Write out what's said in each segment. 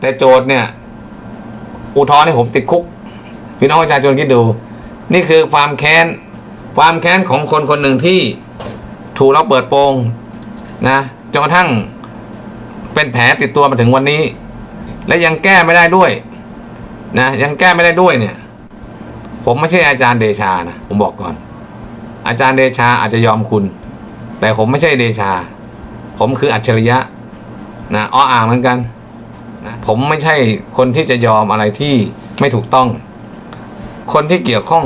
แต่โจทย์เนี่ย อุทธรณ์ให้ผมติดคุก พี่น้องประชาชนคิดดู นี่คือความแค้น ความแค้นของคนคนหนึ่งที่ถูกเราเปิดโปงนะจนกระทั่งเป็นแผลติดตัวมาถึงวันนี้ และยังแก้ไม่ได้ด้วยนะยังแก้ไม่ได้ด้วยเนี่ย ผมไม่ใช่อาจารย์เดชานะผมบอกก่อน อาจารย์เดชาอาจจะยอมคุณ แต่ผมไม่ใช่เดชา ผมคืออัจฉริยะนะอ้ออ่างเหมือนกัน ผมไม่ใช่คนที่จะยอมอะไรที่ไม่ถูกต้อง คนที่เกี่ยวข้อง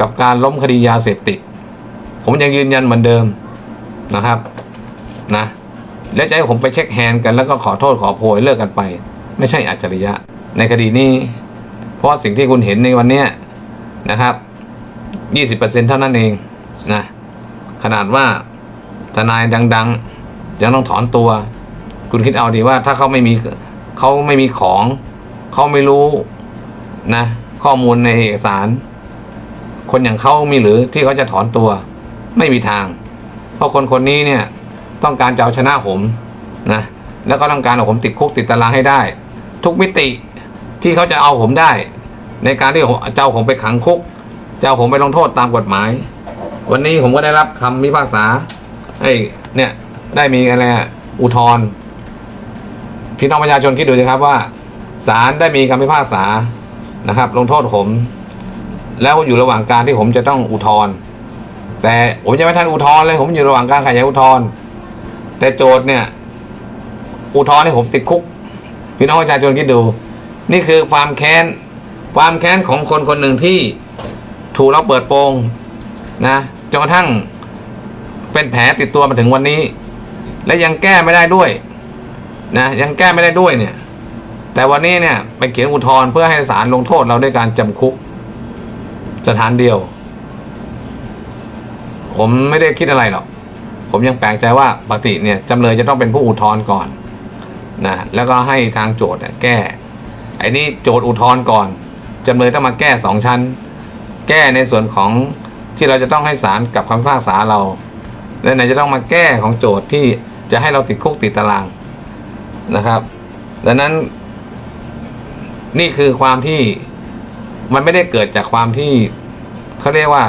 กับการล้มคดียาเสพติด ผมยังยืนยันเหมือนเดิมนะครับนะและจะให้ผมไปเช็คแฮนด์กันแล้วก็ขอโทษขอโพยเลิกกันไป ไม่ใช่อัจฉริยะ ในคดีนี้ เพราะสิ่งที่คุณเห็นในวันเนี้ยนะครับ 20%เท่านั้นเองนะขนาดว่าทนายดัง ๆ ยังต้องถอนตัว คุณคิดเอาดีว่าถ้าเขาไม่มี เขาไม่มีของเขาไม่รู้นะ ข้อมูลในเอกสาร คนอย่างเขามีหรือที่เขาจะถอนตัว ไม่มีทาง เพราะคนคนนี้เนี่ยต้องการจะเอาชนะผมนะแล้วก็ต้องการเอาผมติดคุกติดตารางให้ได้ ทุกมิติที่เขาจะเอาผมได้ ในการที่จะเอาผมไปขังคุกจะเอาผมไปลงโทษตามกฎหมาย วันนี้ผมก็ได้รับคำพิพากษาไอ้เนี่ยได้มีอะไรอะอุทธรณ์ พี่น้องประชาชนคิดดูสิครับว่าศาลได้มีคำพิพากษานะครับ ลงโทษผม แล้วอยู่ระหว่างการที่ผมจะต้องอุทธรณ์แต่ผมยังไม่ทันอุทธรณ์เลย ผมอยู่ระหว่างการขยายอุทธรณ์แต่โจทย์เนี่ย อุทธรณ์ให้ผมติดคุก พี่น้องประชาชนคิดดู นี่คือความแค้นความแค้นของคนคนหนึ่งที่ถูกเราเปิดโปงนะจนกระทั่งเป็นแผลติดตัวมาถึงวันนี้ และยังแก้ไม่ได้ด้วย นะยังแก้ไม่ได้ด้วยเนี่ย แต่วันนี้เนี่ยไปเขียนอุทธรณ์เพื่อให้ศาลลงโทษเราด้วยการจำคุก สถานเดียว ผมไม่ได้คิดอะไรหรอก ผมยังแปลกใจว่าปกติเนี่ยจำเลยจะต้องเป็นผู้อุทธรณ์ก่อนนะแล้วก็ให้ทางโจทย์แก้ไอ้นี่โจทย์อุทธรณ์ก่อนจำเลยต้องมาแก้สองชั้น แก้ในส่วนของที่เราจะต้องให้ศาลกับคำพิพากษาเรา และไหนจะต้องมาแก้ของโจทย์ที่จะให้เราติดคุกติดตาราง นะครับ ดังนั้น นี่คือความที่มันไม่ได้เกิดจากความที่เขาเรียกว่า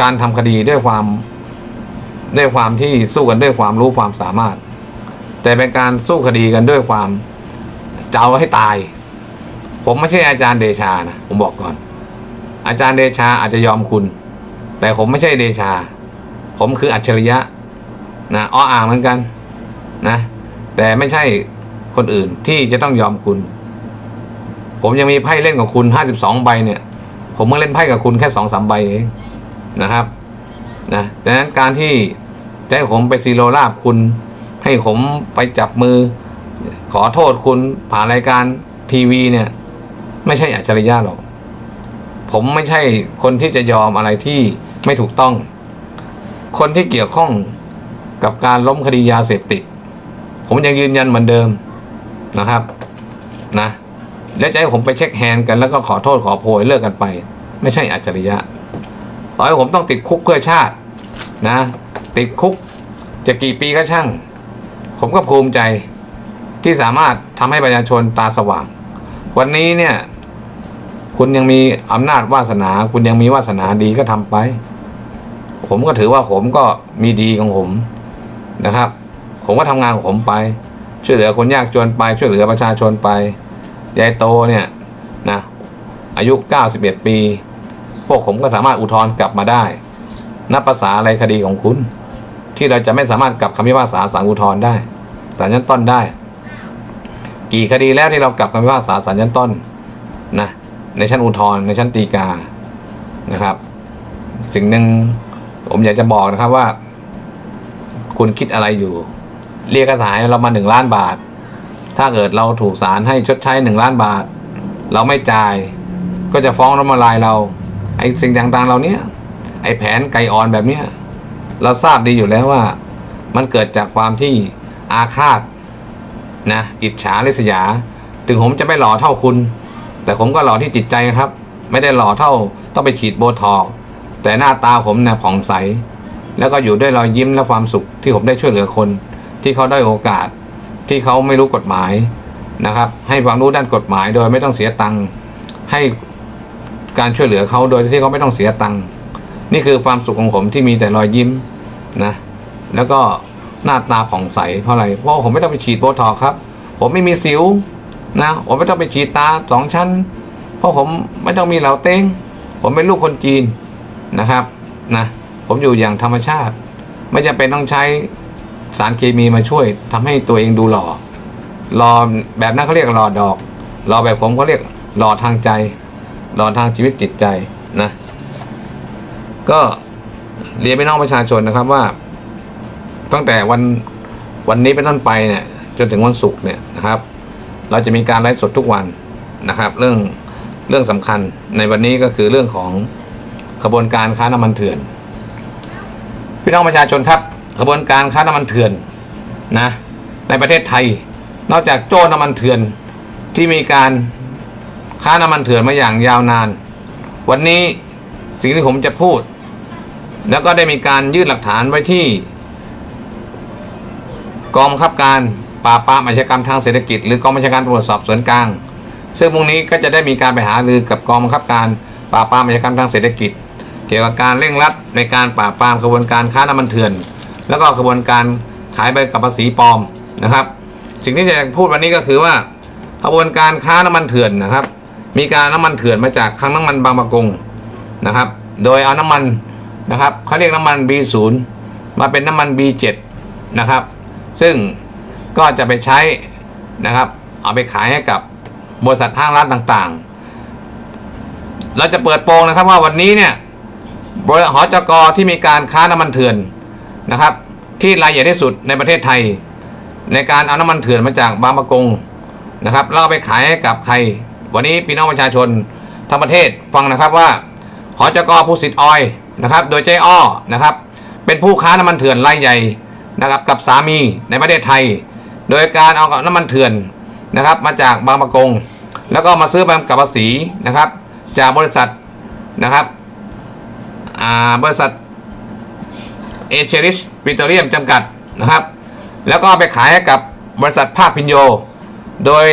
การทำคดีด้วยความด้วยความที่สู้กันด้วยความรู้ความสามารถ แต่เป็นการสู้คดีกันด้วยความจะเอาให้ตาย ผมไม่ใช่อาจารย์เดชานะผมบอกก่อน อาจารย์เดชาอาจจะยอมคุณ แต่ผมไม่ใช่เดชา ผมคืออัจฉริยะนะอ้ออ่างเหมือนกัน นะ แต่ไม่ใช่คนอื่นที่จะต้องยอมคุณ ผมยังมีไพ่เล่นกับคุณห้าสิบสองใบเนี่ย ผมเมื่อเล่นไพ่กับคุณแค่สองสามใบเองนะครับนะดังนั้นการที่จะให้ผมไปซีโรลาบคุณ ให้ผมไปจับมือ ขอโทษคุณผ่านรายการทีวีเนี่ย ไม่ใช่อัจฉริยะหรอก ผมไม่ใช่คนที่จะยอมอะไรที่ไม่ถูกต้อง คนที่เกี่ยวข้องกับการล้มคดียาเสพติด ผมยังยืนยันเหมือนเดิมนะครับนะแล้วจะให้ผมไปเช็คแฮนด์กันแล้วก็ขอโทษขอโพยเลิกกันไป ไม่ใช่อัจฉริยะต่อให้ผมต้องติดคุกเพื่อชาตินะ ติดคุกจะกี่ปีก็ช่าง ผมก็ภูมิใจที่สามารถทำให้ประชาชนตาสว่าง วันนี้เนี่ย คุณยังมีอำนาจวาสนา คุณยังมีวาสนาดีก็ทำไป ผมก็ถือว่าผมก็มีดีของผมนะครับ ผมก็ทำงานของผมไป ช่วยเหลือคนยากจนไป ช่วยเหลือประชาชนไปยายโตเนี่ยนะอายุ 91 ปี พวกผมก็สามารถอุทธรณ์กลับมาได้นับภาษาอะไรคดีของคุณ ที่เราจะไม่สามารถกลับคำพิพากษาศาลอุทธรณ์ได้ศาลชั้นต้นได้ กี่คดีแล้วที่เรากลับคำพิพากษาศาลชั้นต้นนะในชั้นอุทธรณ์ในชั้นฎีกานะครับ สิ่งหนึ่งผมอยากจะบอกนะครับว่า คุณคิดอะไรอยู่ เรียกกระสายเรามาหนึ่งล้านบาท ถ้าเกิดเราถูกศาลให้ชดใช้หนึ่งล้านบาท เราไม่จ่าย ก็จะฟ้องล้มละลายเรา ไอ้สิ่งต่างๆเหล่านี้ยไอ้แผนไก่อ่อนแบบเนี้ยเราทราบดีอยู่แล้วว่า มันเกิดจากความที่อาฆาตนะอิจฉาริษยา ถึงผมจะไม่หล่อเท่าคุณ แต่ผมก็หล่อที่จิตใจครับ ไม่ได้หล่อเท่าต้องไปฉีดโบท็อกแต่หน้าตาผมเนี่ยผ่องใส แล้วก็อยู่ด้วยรอยยิ้มและความสุขที่ผมได้ช่วยเหลือคน ที่เขาได้โอกาสที่เขาไม่รู้กฎหมายนะครับ ให้ความรู้ด้านกฎหมายโดยไม่ต้องเสียตังค์ให้การช่วยเหลือเขาโดยที่เขาไม่ต้องเสียตังค์นี่คือความสุขของผมที่มีแต่รอยยิ้มนะแล้วก็หน้าตาผ่องใสเพราะอะไรเพราะผมไม่ต้องไปฉีดโบท็อกครับ ผมไม่มีสิวนะผมไม่ต้องไปฉีดตาสองชั้น เพราะผมไม่ต้องมีเหลาเต้ง ผมเป็นลูกคนจีนนะครับนะผมอยู่อย่างธรรมชาติ ไม่จำเป็นต้องใช้ สารเคมีมาช่วยทำให้ตัวเองดูหล่อหล่อแบบนั้นเขาเรียกหล่อดอกหล่อแบบผมเขาเรียกหล่อทางใจหล่อทางชีวิตจิตใจนะก็เรียนพี่น้องประชาชนนะครับว่า ตั้งแต่วันวันนี้เป็นต้นไปเนี่ยจนถึงวันศุกร์เนี่ยนะครับ เราจะมีการไลฟ์สดทุกวันนะครับ เรื่องเรื่องสำคัญในวันนี้ก็คือเรื่องของขบวนการค้าน้ำมันเถื่อน พี่น้องประชาชนครับ ขบวนการค้าน้ำมันเถื่อนนะในประเทศไทย นอกจากโจ้น้ำมันเถื่อนที่มีการค้าน้ำมันเถื่อนมาอย่างยาวนาน วันนี้สิ่งที่ผมจะพูด แล้วก็ได้มีการยื่นหลักฐานไว้ที่ กองบังคับการปราบปรามอาชญากรรมทางเศรษฐกิจ หรือกองบัญชาการตำรวจสอบสวนกลาง ซึ่งพรุ่งนี้ก็จะได้มีการไปหารือกับกองบังคับการปราบปรามอาชญากรรมทางเศรษฐกิจ เกี่ยวกับการเร่งรัดในการปราบปรามขบวนการค้าน้ำมันเถื่อน แล้วก็ขบวนการขายใบกับภาษีปลอมนะครับ สิ่งที่จะพูดวันนี้ก็คือว่าขบวนการค้าน้ำมันเถื่อนนะครับ มีการน้ำมันเถื่อนมาจากคลังน้ำมันบางประกงนะครับ โดยเอาน้ำมันนะครับเขาเรียกน้ำมัน B0 มาเป็นน้ำมัน B7 นะครับ ซึ่งก็จะไปใช้นะครับ เอาไปขายให้กับบริษัทห้างร้านต่างๆ เราจะเปิดโปงนะครับว่าวันนี้เนี่ยบริษัทหอจกที่มีการค้าน้ำมันเถื่อน นะครับ ที่รายใหญ่ที่สุดในประเทศไทย ในการเอาน้ำมันเถื่อนมาจากบางประกงนะครับแล้วไปขายให้กับใคร วันนี้พี่น้องประชาชนทั้งประเทศฟังนะครับว่าหอจกผู้สิทธิ์ออยนะครับ โดยเจ้อ้อนะครับ เป็นผู้ค้าน้ำมันเถื่อนรายใหญ่นะครับกับสามีในประเทศไทย โดยการเอาน้ำมันเถื่อนนะครับ มาจากบางประกง แล้วก็มาซื้อใบกำกับภาษีนะครับ จากบริษัทนะครับบริษัท เอเชริสปิโตรเลียมจำกัดนะครับ แล้วก็ไปขายให้กับบริษัทภาคพินโย โดย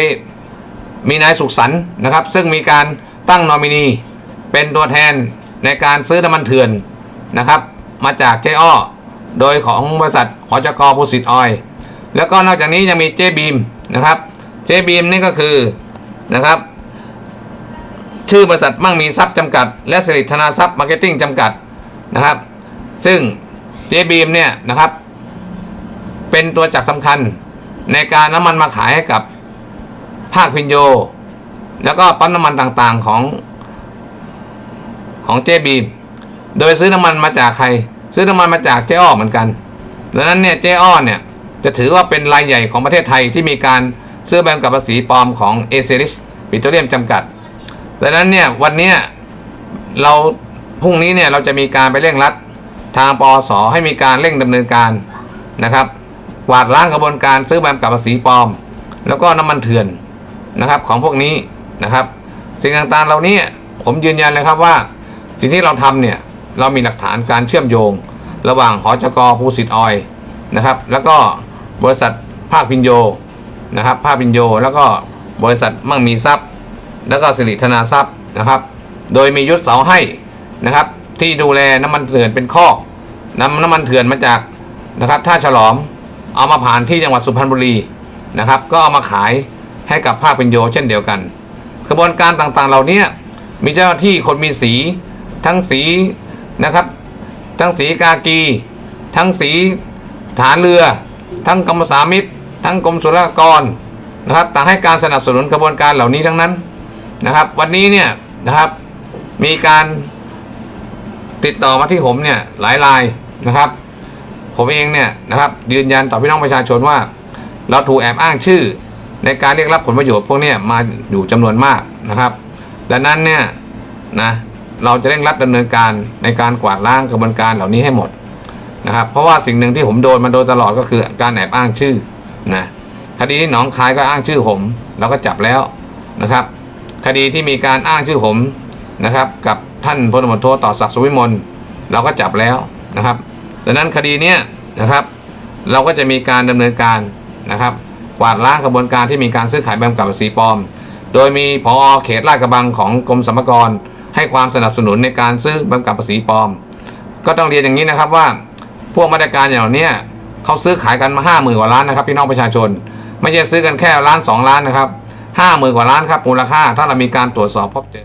มีนายสุขสันต์นะครับ ซึ่งมีการตั้งนอมินีเป็นตัวแทนในการซื้อน้ำมันเถื่อนนะครับ มาจากเจอ้อ โดยของบริษัทหจกภูสิทธิ์ออย แล้วก็นอกจากนี้ยังมีเจบีมนะครับเจบีมนี่ก็คือนะครับ ชื่อบริษัทมั่งมีทรัพย์จำกัด และสิริธนาทรัพย์มาร์เก็ตติ้งจำกัดนะครับ ซึ่ง เจบีมเนี่ยนะครับ เป็นตัวจักรสำคัญในการน้ำมันมาขายให้กับภาคพินโย แล้วก็ปั๊มน้ำมันต่างๆของของเจบีม โดยซื้อน้ำมันมาจากใคร ซื้อน้ำมันมาจากเจ๊อ้อเหมือนกันดังนั้นเนี่ยเจ๊อ้อเนี่ยจะถือว่าเป็นรายใหญ่ของประเทศไทยที่มีการซื้อใบกำกับภาษีปลอมของเอเซริสปิโตรเลียมจำกัดดังนั้นเนี่ยวันนี้เราพรุ่งนี้เนี่ยเราจะมีการไปเร่งรัด ทางปอสให้มีการเร่งดำเนินการนะครับกวาดล้างกระบวนการซื้อใบกำกับภาษีปลอม แล้วก็น้ำมันเถื่อนนะครับของพวกนี้นะครับ สิ่งต่างๆเหล่านี้ผมยืนยันเลยครับว่า สิ่งที่เราทำเนี่ยเรามีหลักฐานการเชื่อมโยง ระหว่างหอจกภูสิทธิ์ออยนะครับแล้วก็บริษัทภาคพินโยนะครับภาคพินโย แล้วก็บริษัทมั่งมีทรัพย์ แล้วก็สิริธนาทรัพย์นะครับ โดยมียุทธเสาให้นะครับที่ดูแลน้ำมันเถื่อนเป็นข้อก น้ำน้ำมันเถื่อนมาจากนะครับท่าฉลอมเอามาผ่านที่จังหวัดสุพรรณบุรีนะครับ ก็เอามาขายให้กับภาคพินโยเช่นเดียวกันกระบวนการต่างๆเหล่านี้มีเจ้าหน้าที่คนมีสี ทั้งสีนะครับ ทั้งสีกากี ทั้งสีฐานเรือ ทั้งกรมสามิตทั้งกรมศุลกากรนะครับต่างให้การสนับสนุนกระบวนการเหล่านี้ทั้งนั้นนะครับ วันนี้เนี่ยนะครับมีการติดต่อมาที่ผมเนี่ยหลายราย นะครับ ผมเองเนี่ยนะครับยืนยันต่อพี่น้องประชาชนว่า เราถูกแอบอ้างชื่อในการเรียกรับผลประโยชน์พวกนี้มาอยู่จำนวนมากนะครับดังนั้นเนี่ยนะเราจะเร่งรัดดำเนินการในการกวาดล้างกระบวนการเหล่านี้ให้หมดนะครับเพราะว่าสิ่งหนึ่งที่ผมโดนมาโดยตลอดก็คือการแอบอ้างชื่อนะคดีที่หนองคายก็อ้างชื่อผมเราก็จับแล้วนะครับ คดีที่มีการอ้างชื่อผมนะครับ กับท่านพลตำรวจโทต่อศักดิ์สุวิมลเราก็จับแล้ว นะครับดังนั้นคดีเนี้ยนะครับ เราก็จะมีการดำเนินการนะครับ กวาดล้างกระบวนการที่มีการซื้อขายใบกำกับภาษีปลอม โดยมีพอเขตลาดกระบังของกรมสรรพากร ให้ความสนับสนุนในการซื้อใบกำกับภาษีปลอม ก็ต้องเรียนอย่างนี้นะครับว่า พวกมาตรการอย่างเนี้เขาซื้อขายกันมาห้าหมื่นกว่าล้านนะครับพี่น้องประชาชน ไม่ใช่ซื้อกันแค่ล้านสองล้านนะครับห้าหมื่นกว่าล้านครับมูลค่าถ้าเรามีการตรวจสอบพบเจอ